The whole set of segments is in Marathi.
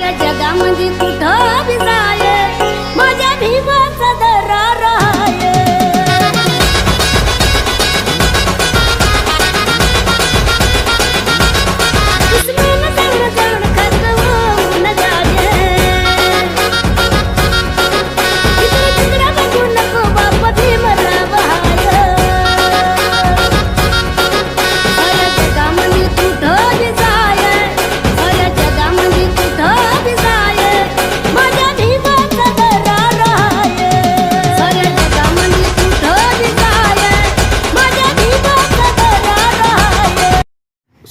या जगामध्ये कुठं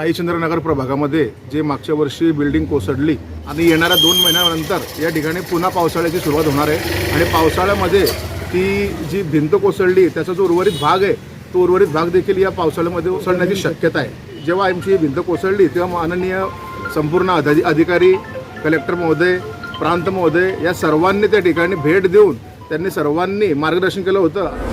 साईचंद्र नगर प्रभागामध्ये जे मागच्या वर्षी बिल्डिंग कोसळली आणि येणाऱ्या दोन महिन्यानंतर या ठिकाणी पुन्हा पावसाळ्याची सुरुवात होणार आहे. आणि पावसाळ्यामध्ये ती जी भिंत कोसळली त्याचा जो उर्वरित भाग आहे तो उर्वरित भाग देखील या पावसाळ्यामध्ये कोसळण्याची शक्यता आहे. जेव्हा आमची ही भिंत कोसळली तेव्हा माननीय संपूर्ण अधि अधिकारी कलेक्टर महोदय प्रांत महोदय या सर्वांनी त्या ठिकाणी भेट देऊन त्यांनी सर्वांनी मार्गदर्शन केलं होतं.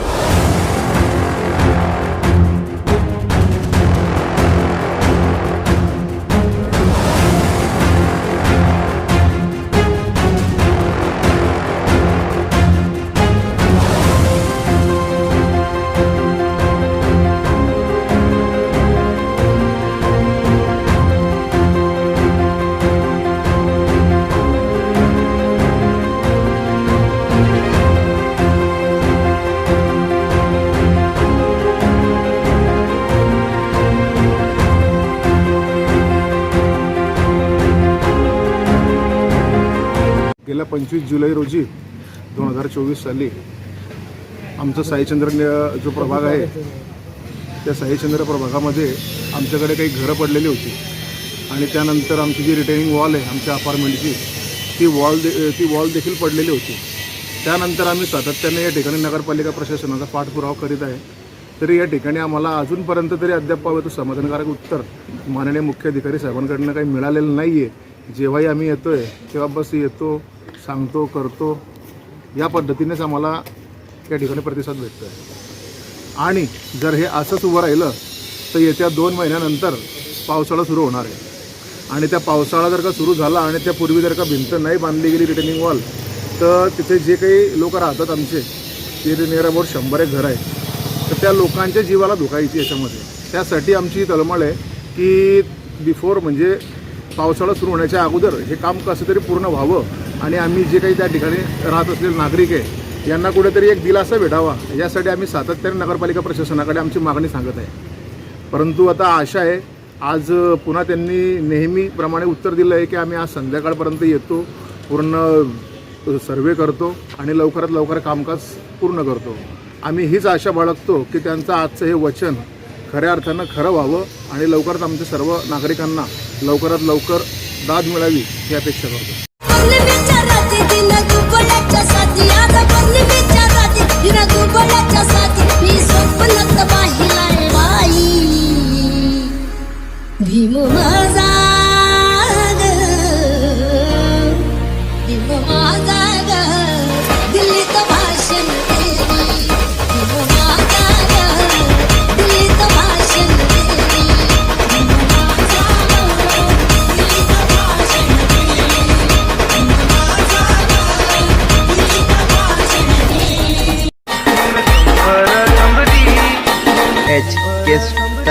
गेल्या पंचवीस जुलै रोजी दोन हजार चोवीस साली आमचं साईचंद्र न- जो प्रभाग आहे त्या साईचंद्र प्रभागामध्ये आमच्याकडे काही घरं पडलेली होती. आणि त्यानंतर आमची जी रिटेनिंग वॉल आहे आमच्या अपार्टमेंटची ती वॉल दे ती वॉल देखील पडलेली होती. त्यानंतर आम्ही सातत्याने या ठिकाणी नगरपालिका प्रशासनाचा पाठपुरावा करीत आहे. तरी या ठिकाणी आम्हाला अजूनपर्यंत तरी अद्याप पावतं समाधानकारक उत्तर माननीय मुख्य अधिकारी साहेबांकडनं काही मिळालेलं नाही आहे जेव्हाही आम्ही येतो आहे तेव्हा बस येतो सांगतो करतो. या पद्धतीनेच आम्हाला या ठिकाणी प्रतिसाद भेटतो आहे आणि जर हे असंच उभं राहिलं तर येत्या दोन महिन्यानंतर पावसाळा सुरू होणार आहे. आणि त्या पावसाळा जर का सुरू झाला आणि त्यापूर्वी जर का भिंत नाही बांधली गेली रिटर्निंग वॉल तर तिथे जे काही लोक राहतात आमचे ते नियर अबाउट शंभर एक घर आहे तर त्या लोकांच्या जीवाला धोकायची याच्यामध्ये. त्यासाठी आमची तळमळ आहे की बिफोर म्हणजे पावसाळा सुरू होण्याच्या अगोदर हे काम कसं तरी पूर्ण व्हावं आणि आम्ही जे काही त्या ठिकाणी राहत असलेले नागरिक आहे यांना कुठेतरी एक दिलासा भेटावा यासाठी आम्ही सातत्याने नगरपालिका प्रशासनाकडे आमची मागणी सांगत आहे. परंतु आता आशा आहे आज पुन्हा त्यांनी नेहमीप्रमाणे उत्तर दिलं आहे की आम्ही आज संध्याकाळपर्यंत येतो पूर्ण सर्वे करतो आणि लवकरात लवकर कामकाज पूर्ण करतो. आम्ही हीच आशा बाळगतो की त्यांचं आजचं हे वचन खऱ्या अर्थानं खरं व्हावं आणि लवकरच आमच्या सर्व नागरिकांना लवकरात लवकर दाद मिळावी ही अपेक्षा करतो. साथी.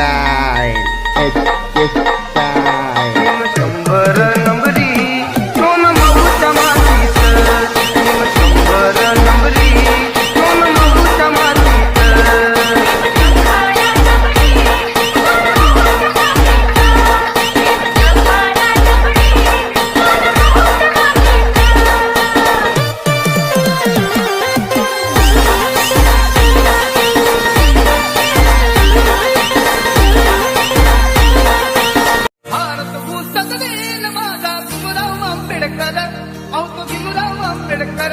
Yeah. It's माझा भीमराव आंबेडकर अहो तो भीमराव आंबेडकर